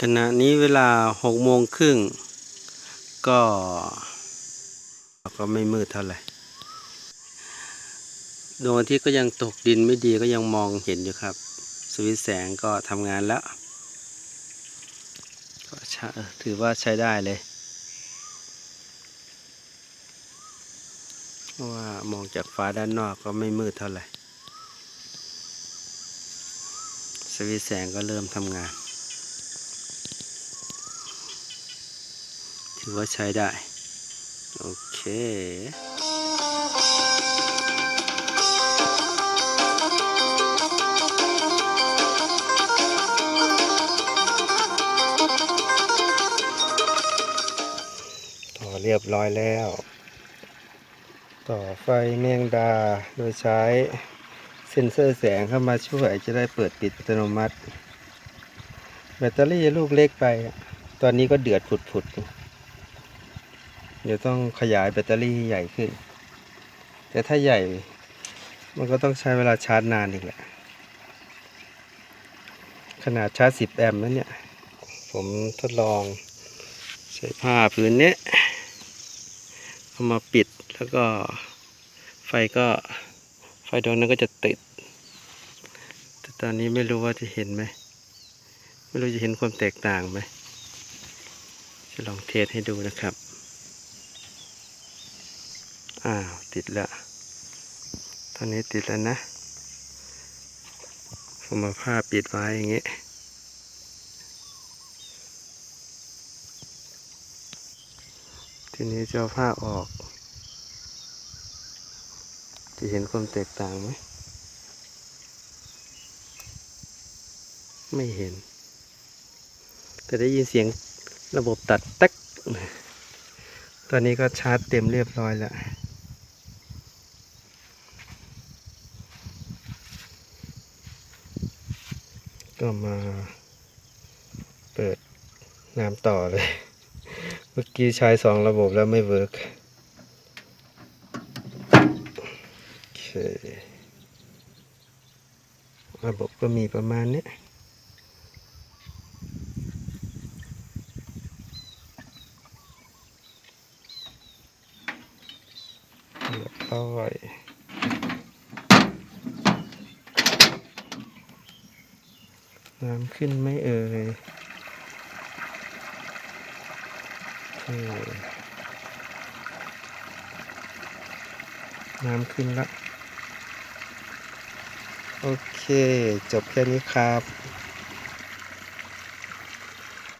ขณะนี้เวลาหกโมงครึ่งก็ก็ไม่มืดเท่าไหร่ดวงอาทิตย์ก็ยังตกดินไม่ดีก็ยังมองเห็นอยู่ครับ สวิตแสงก็ทำงานแล้วก็ถือว่าใช้ได้เลยเพราะว่ามองจากฟ้าด้านนอกก็ไม่มืดเท่าไหร่ สวิตแสงก็เริ่มทำงาน ถือว่าใช้ได้ โอเคต่อเรียบร้อยแล้ว ต่อไฟแมงดาโดยใช้เซ็นเซอร์แสงเข้ามาช่วยจะได้เปิดปิดอัตโนมัติ แบตเตอรี่ลูกเล็กไป ตอนนี้ก็เดือดผุดๆ เดี๋ยวต้องขยายแบตเตอรี่ใหญ่ขึ้น แต่ถ้าใหญ่ มันก็ต้องใช้เวลาชาร์จนานอีกแหละ ขนาดชาร์จ 10 แอมป์แล้วเนี่ย ผมทดลองใช้ผ้าผืนนี้เอามาปิดแล้วก็ไฟก็ไฟดวงนั้นก็จะติด แต่ตอนนี้ไม่รู้ว่าจะเห็นไหม ไม่รู้จะเห็นความแตกต่างไหม จะลองเทสให้ดูนะครับ อ้าวติดแล้วตอนนี้ติดแล้วนะผมมาผ้าปิดไว้อย่างงี้ทีนี้จะเอาผ้าออก จะเห็นความแตกต่างไหม ไม่เห็น แต่ได้ยินเสียงระบบตัดตักตอนนี้ก็ชาร์จเต็มเรียบร้อยแล้ว ก็มาเปิดน้ำต่อเลย เมื่อกี้ใช้สองระบบแล้วไม่เวิร์กโอเคระบบก็มีประมาณนี้เรียบร้อย น้ำขึ้นไม่เอ่ยโอเคน้ำขึ้นละ โอเค จบแค่นี้ครับ